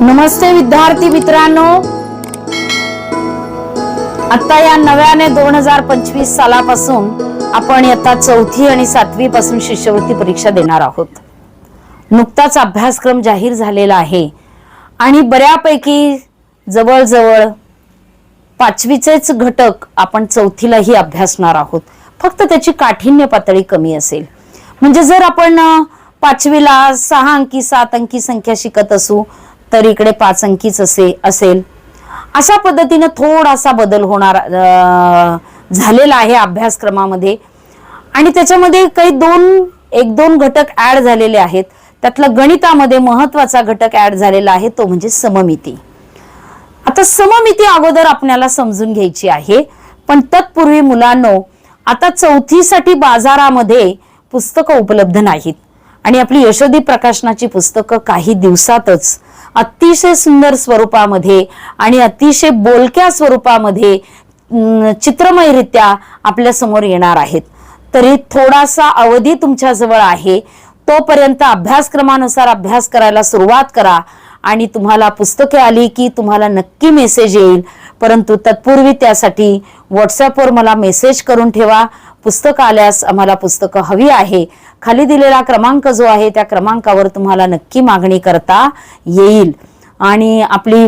नमस्ते विद्यार्थी मित्रांनो. आता या नव्याने दोन हजार पंचवीस सालापासून आपण आता चौथी आणि सातवी पासून शिष्यवृत्ती परीक्षा देणार आहोत. नुकताच अभ्यासक्रम जाहीर झालेला आहे आणि बऱ्यापैकी जवळजवळ पाचवीचेच घटक आपण चौथीलाही अभ्यासणार आहोत. फक्त त्याची काठिण्य पातळी कमी असेल. म्हणजे जर आपण पाचवीला सहा अंकी सात अंकी संख्या शिकत असू तर इकडे पाच अंकीच असे असेल. अशा पद्धतीनं थोडासा बदल होणार झालेला आहे अभ्यासक्रमामध्ये. आणि त्याच्यामध्ये काही दोन एक दोन घटक ऍड झालेले आहेत. त्यातला गणितामध्ये महत्त्वाचा घटक ऍड झालेला आहे तो म्हणजे सममिती. आता सममिती अगोदर आपल्याला समजून घ्यायची आहे पण तत्पूर्वी मुलांनो आता चौथीसाठी बाजारामध्ये पुस्तकं उपलब्ध नाहीत. आणि आपली यशोदी प्रकाशनाची पुस्तकं काही दिवसातच अतिशय सुंदर स्वरूपामध्ये आणि अतिशय बोलक्या स्वरूपामध्ये चित्रमयरित्या आपल्यासमोर येणार आहेत. तरी थोडासा अवधी तुमच्या जवळ आहे. तोपर्यंत अभ्यासक्रमानुसार अभ्यास करायला सुरुवात करा आणि तुम्हाला पुस्तके आली की तुम्हाला नक्की मेसेज येईल. परंतु तत्पूर्वी त्यासाठी व्हॉट्सअपवर मला मेसेज करून ठेवा. पुस्तक आल्यास आम्हाला पुस्तकं हवी आहे. खाली दिलेला क्रमांक जो आहे त्या क्रमांकावर तुम्हाला नक्की मागणी करता येईल. आणि आपली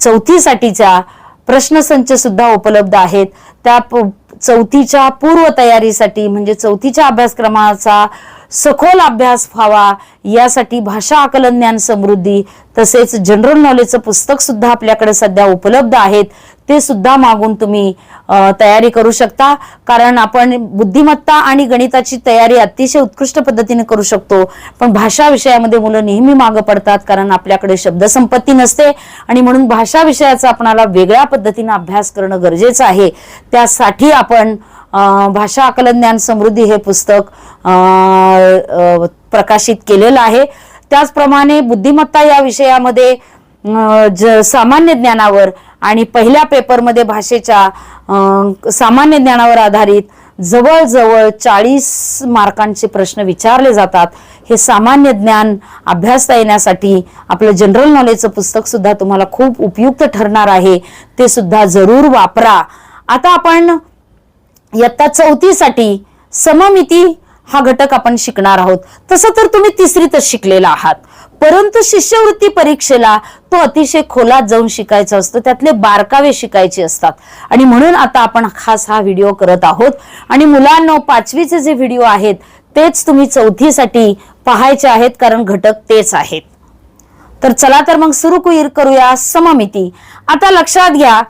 चौथीसाठीच्या प्रश्नसंच सुद्धा उपलब्ध आहेत. त्या चौथीच्या पूर्वतयारीसाठी म्हणजे चौथीच्या अभ्यासक्रमाचा सखोल अभ्यास व्हावा यासाठी भाषा आकलन ज्ञान समृद्धी तसेच जनरल नॉलेजचं पुस्तक सुद्धा आपल्याकडे सध्या उपलब्ध आहेत. ते सुद्धा मागून तुम्ही तयारी करू शकता. कारण आपण बुद्धिमत्ता आणि गणिताची तयारी अतिशय उत्कृष्ट पद्धतीने करू शकतो. पण भाषा विषयामध्ये मुलं नेहमी मागं पडतात कारण आपल्याकडे शब्दसंपत्ती नसते. आणि म्हणून भाषा विषयाचा आपणाला वेगळ्या पद्धतीने अभ्यास करणं गरजेचं आहे. त्यासाठी आपण भाषा आकलन ज्ञान समृद्धी हे पुस्तक प्रकाशित केलेलं आहे. त्याचप्रमाणे बुद्धिमत्ता या विषयामध्ये ज सामान्य ज्ञानावर आणि पहिल्या पेपरमध्ये भाषेच्या सामान्य ज्ञानावर आधारित जवळजवळ चाळीस मार्कांचे प्रश्न विचारले जातात. हे सामान्य ज्ञान अभ्यासता येण्यासाठी आपलं जनरल नॉलेजचं पुस्तक सुद्धा तुम्हाला खूप उपयुक्त ठरणार आहे. ते सुद्धा जरूर वापरा. आता आपण इयत्ता चौथीसाठी सममिती हा घटक आपण शिकणार आहोत. तसं तर तुम्ही तिसरीतच शिकलेला आहात. परंतु शिष्यवृत्ती परीक्षेला तो अतिशय खोलात जाऊन शिकायचा असतो. त्यातले बारकावे शिकायचे असतात. आणि म्हणून आता आपण खास हा व्हिडिओ करत आहोत. आणि मुलांना पाचवीचे जे व्हिडिओ आहेत तेच तुम्ही चौथीसाठी पाहायचे आहेत कारण घटक तेच आहेत. तर चला तर मग सुरू कुईर करूया सममिती. आता लक्षात घ्या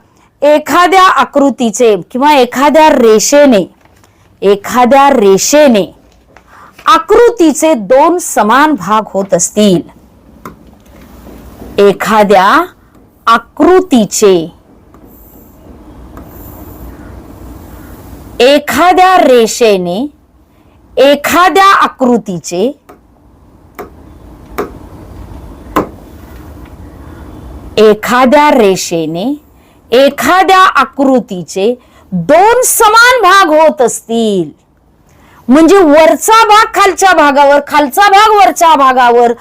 एखाद्या आकृतीचे किंवा एखाद्या रेषेने एखाद्या रेषेने आकृतीचे दोन समान भाग होत असतील. एखाद्या आकृतीचे एखाद्या रेषेने एखाद्या आकृतीचे एखाद्या रेषेने एखाद्या आकृतीचे दोन समान भाग होत असतील. म्हणजे वरचा भाग खालच्या भागावर खालचा भाग वरच्या भागावर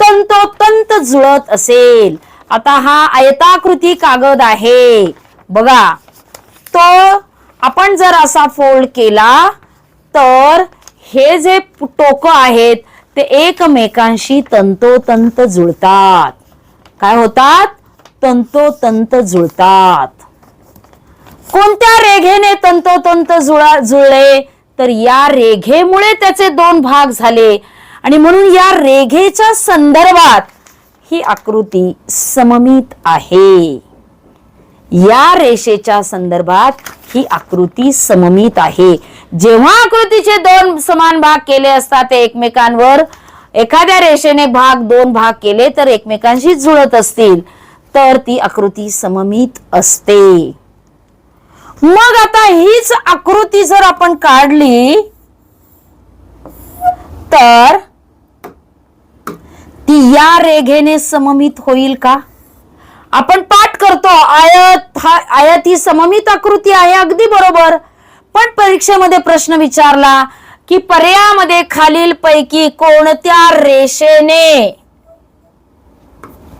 तंतोतंत जुळत असेल. आता हा आयताकृती कागद आहे. बघा तो आपण जर असा फोल्ड केला तर हे जे टोक आहेत ते एकमेकांशी तंतोतंत जुळतात. काय होतात? तंतोतंत जुळतात. कोणत्या रेघेने तंतोतंत जुळा जुळले? तर या रेघेमुळे त्याचे दोन भाग झाले. आणि म्हणून या रेघेच्या संदर्भात ही आकृती सममित आहे. या रेषेच्या संदर्भात ही आकृती सममित आहे. जेव्हा आकृतीचे दोन समान भाग केले असतात ते एकमेकांवर एखाद्या रेषेने भाग दोन भाग केले तर एकमेकांशी जुळत असतील तर ती आकृती सममित असते. मग आता हीच आकृती जर आपण काढली तर ती या रेघेने सममित होईल का? आपण पाठ करतो आयत हा आयत ही सममित आकृती आहे अगदी बरोबर. पण परीक्षेमध्ये प्रश्न विचारला की पर्यायामध्ये खालील पैकी कोणत्या रेषेने?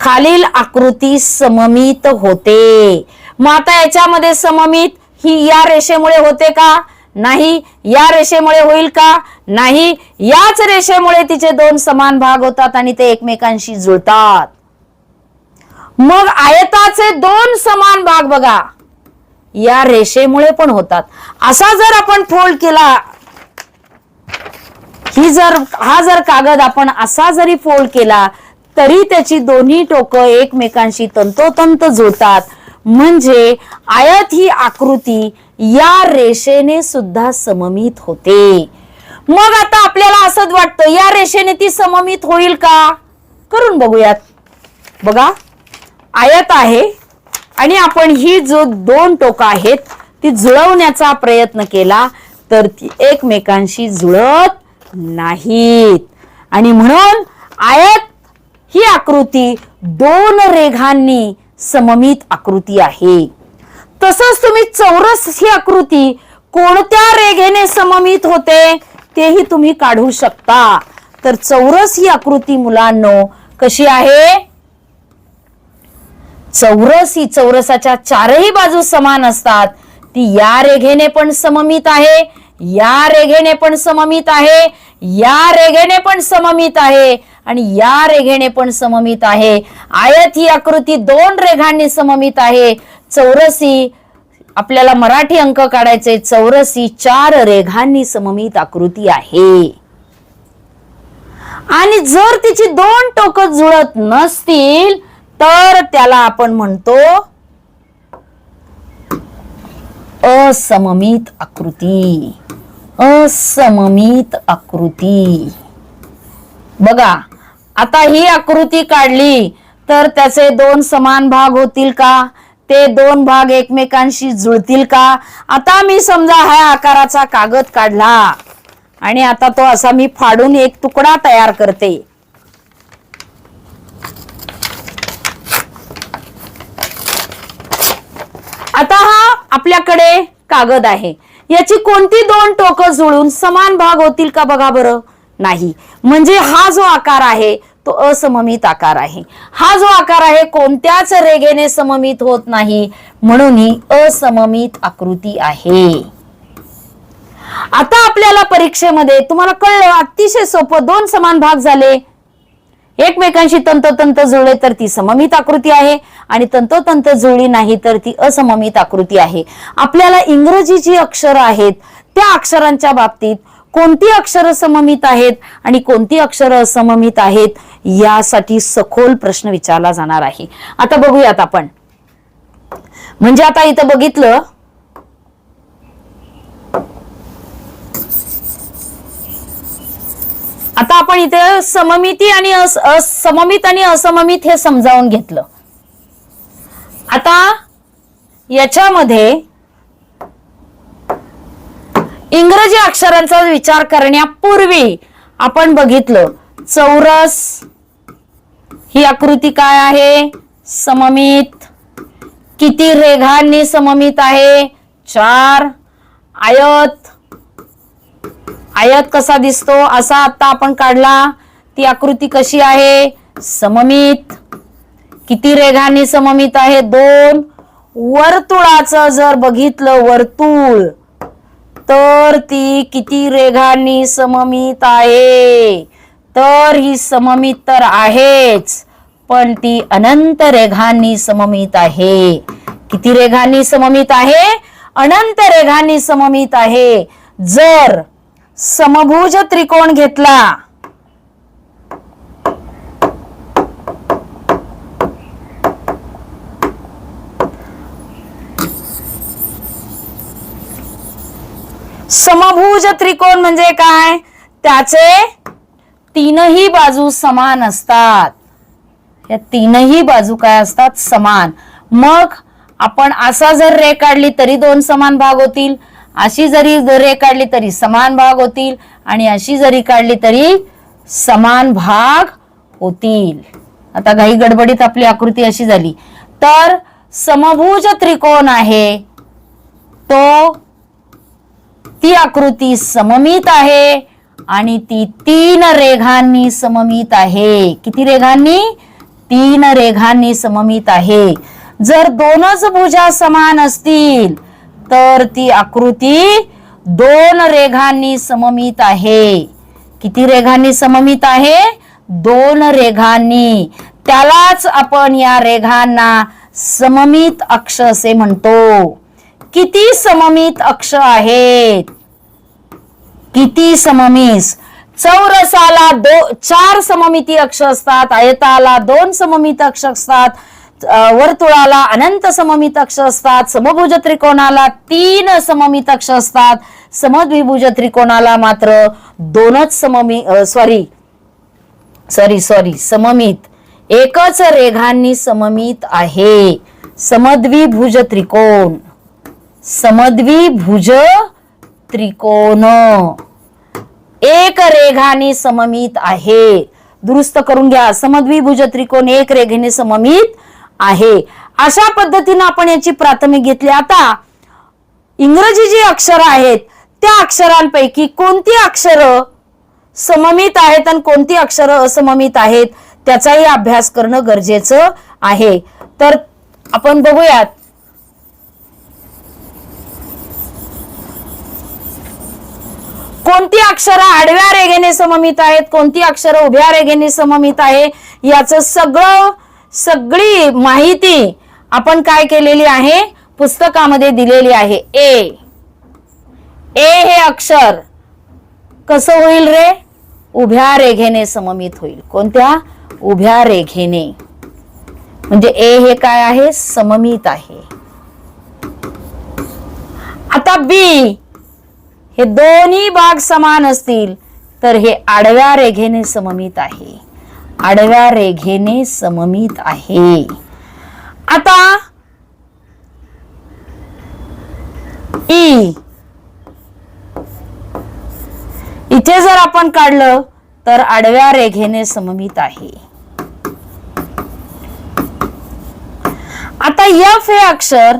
खालील आकृती सममित होते. मग आता याच्यामध्ये सममित ही या रेषेमुळे होते का? नाही. या रेषेमुळे होईल का? नाही. याच रेषेमुळे तिचे दोन समान भाग होतात आणि ते एकमेकांशी जुळतात. मग आयताचे दोन समान भाग बघा. या रेषेमुळे पण होतात. असा जर आपण फोल्ड केला ही जर हा जर कागद आपण असा जरी फोल्ड केला तरी त्याची दोन्ही टोकं एकमेकांशी तंतोतंत जुळतात. म्हणजे आयत ही आकृती या रेषेने सुद्धा सममित होते. मग आता आपल्याला असंच वाटतं या रेषेने ती सममित होईल का? करून बघूयात. बघा आयत आहे आणि आपण ही जो दोन टोकं आहेत ती जुळवण्याचा प्रयत्न केला तर ती एकमेकांशी जुळत नाहीत. आणि म्हणून आयत ही आकृती दोन रेघांनी सममित आकृती आहे. तसंच तुम्ही चौरस ही आकृती कोणत्या रेघेने सममित होते तेही तुम्ही काढू शकता. तर चौरस ही आकृती मुलांनो कशी आहे? चौरस ही चौरसाच्या चारही बाजू समान असतात. ती या रेघेने पण सममित आहे या रेघेने पण सममित आहे या रेघेने पण सममित आहे. आणि या रेघेने पण सममित आहे. आयत ही आकृती दोन रेघांनी सममित आहे. चौरसी आपल्याला मराठी अंक काढायचे. चौरसी चार रेघांनी सममित आकृती आहे. आणि जर तिची दोन टोकं जुळत नसतील तर त्याला आपण म्हणतो असममित आकृती. असममित आकृती. बघा आता ही आकृती काढली तर त्याचे दोन समान भाग होतील का? ते दोन भाग एकमेकांशी जुळतील का? आता मी समजा हा आकाराचा कागद काढला आणि आता तो असा मी फाडून एक तुकडा तयार करते. आता हा आपल्याकडे कागद आहे. याची कोणती दोन टोकं जुळून समान भाग होतील का बघा बरं. नाही. म्हणजे हा जो आकार आहे तो असममित आकार आहे. हा जो आकार आहे कोणत्याच रेघेने सममित होत नाही. म्हणून ही असममित आकृती आहे. आता आपल्याला परीक्षेमध्ये तुम्हाला कळलं अतिशय सोपं दोन समान भाग झाले. एकमेकांशी तंतोतंत जुळले तर ती सममित आकृती आहे आणि तंतोतंत जुळली नाही तर ती असममित आकृती आहे. आपल्याला इंग्रजी जी अक्षर आहेत. त्या अक्षरांच्या बाबतीत कोणती अक्षरं सममित आहेत आणि कोणती अक्षरं असममित आहेत यासाठी सखोल प्रश्न विचारला जाणार आहे. आता बघूयात आपण. म्हणजे आता इथं बघितलं आता आपण इथे सममिती आणि अस- आणि असममित हे समजावून घेतलं. आता याच्यामध्ये इंग्रजी अक्षरांचा विचार करण्यापूर्वी आपण बघितलं चौरस ही आकृती काय आहे? सममित. किती रेघांनी सममित आहे? चार. आयत. आयत कसा दिसतो? असा आता आपण काढला. ती आकृती कशी आहे? सममित. किती रेघांनी सममित आहे? दोन. वर्तुळाचं जर बघितलं वर्तुळ. तर ती किती रेघांनी सममित आहे? तर ही सममित तर आहेच पण ती अनंत रेघांनी सममित आहे. किती रेघांनी सममित आहे? अनंत रेघांनी सममित आहे. जर समभुज त्रिकोण घेतला समभुज त्रिकोण म्हणजे काय? त्याचे तीनही बाजू समान असतात. या तीनही बाजू काय असतात? समान. मग आपण असा जर रे काढली तरी दोन समान भाग होतील. अशी जरी रे काढली तरी समान भाग होतील. आणि अशी जरी काढली तरी समान भाग होतील. आता काही गडबडीत आपली आकृती अशी झाली. तर समभुज त्रिकोण आहे. तो ती आकृती सममित आहे आणि ती तीन रेघांनी सममित आहे. किती रेघांनी? तीन रेघांनी सममित आहे. जर दोनच भुजा समान असतील तर ती आकृती दोन रेघांनी सममित आहे. किती रेघांनी सममित आहे? दोन रेघांनी. त्यालाच आपण या रेघांना सममित अक्ष असे म्हणतो. किती सममित अक्ष आहेत? किती सममित? चौरसाला दो चार सममिती अक्ष असतात आयताला दोन सममित अक्ष असतात वर्तुळाला अनंत सममित अक्ष असतात समभुज त्रिकोणाला तीन सममित अक्ष असतात समद्विभुज त्रिकोणाला मात्र दोनच सममी सॉरी सॉरी सॉरी सममित. एकच रेघांनी सममित आहे समद्विभुज त्रिकोण. समद्विभुज त्रिकोण. एक रेघाने सममित आहे. दुरुस्त करून घ्या. समद्विभुज त्रिकोण एक रेघेने सममित आहे. अशा पद्धतीने आपण याची प्राथमिक घेतली. आता इंग्रजी जी अक्षरं आहेत त्या अक्षरांपैकी कोणती अक्षरं सममित आहेत आणि कोणती अक्षरं असममित आहेत त्याचाही अभ्यास करणं गरजेचं आहे. तर आपण बघूयात. कोणती अक्षरं आडव्या रेघेने सममित आहेत कोणती अक्षरं उभ्या रेघेने सममित आहे याचं सगळं सगळी माहिती आपण काय केलेली आहे? पुस्तकामध्ये दिलेली आहे. ए. ए हे अक्षर कसं होईल रे? उभ्या रेघेने सममित होईल. कोणत्या? उभ्या रेघेने. म्हणजे ए हे काय आहे? सममित आहे. आता बी. हे दोन्ही भाग समान असतील तर हे आडव्या रेघेने सममित आहे. आडव्या रेघेने सममित आहे. आता ई. इथे जर आपण काढलं तर आडव्या रेघेने सममित आहे. आता यफ हे अक्षर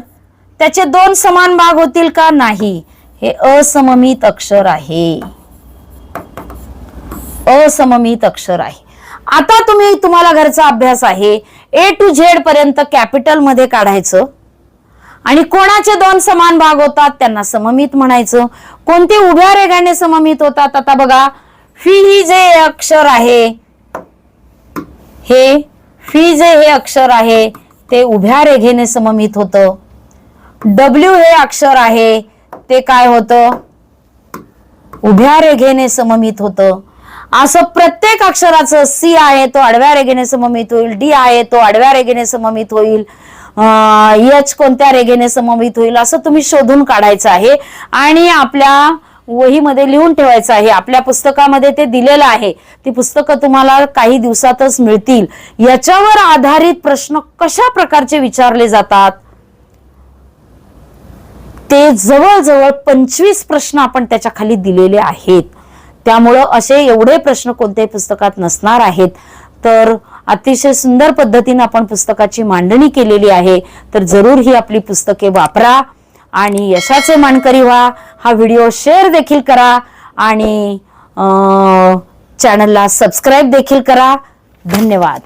त्याचे दोन समान भाग होतील का? नाही. हे असममित अक्षर आहे. असममित अक्षर आहे. आता तुम्ही तुम्हाला घरचा अभ्यास आहे. ए टू झेड पर्यंत कॅपिटलमध्ये काढायचं. आणि कोणाचे दोन समान भाग होतात त्यांना सममित म्हणायचं. कोणते उभ्या रेगाने सममित होतात आता बघा. फी ही जे अक्षर आहे हे फी जे हे अक्षर आहे ते उभ्या रेघेने सममित होतं. डब्ल्यू हे अक्षर आहे ते काय होतं? उभ्या रेघेने सममित होतं. असं प्रत्येक अक्षराचं सी आहे तो आडव्या रेघेने सममित होईल. डी आहे तो आडव्या रेघेने सममित होईल. एच कोणत्या रेघेने सममित होईल? असं तुम्ही शोधून काढायचं आहे. आणि आपल्या वहीमध्ये लिहून ठेवायचं आहे. आपल्या पुस्तकामध्ये ते दिलेलं आहे. ती पुस्तकं तुम्हाला काही दिवसातच मिळतील. याच्यावर आधारित प्रश्न कशा प्रकारचे विचारले जातात? ते जवळजवळ पंचवीस प्रश्न आपण त्याच्याखाली दिलेले आहेत. त्यामुळं असे एवढे प्रश्न कोणत्याही पुस्तकात नसणार आहेत. तर अतिशय सुंदर पद्धतीने आपण पुस्तकाची मांडणी केलेली आहे. तर जरूर ही आपली पुस्तके वापरा आणि यशाचे मानकरी व्हा. हा व्हिडिओ शेअर देखील करा आणि चॅनलला सबस्क्राईब देखील करा. धन्यवाद.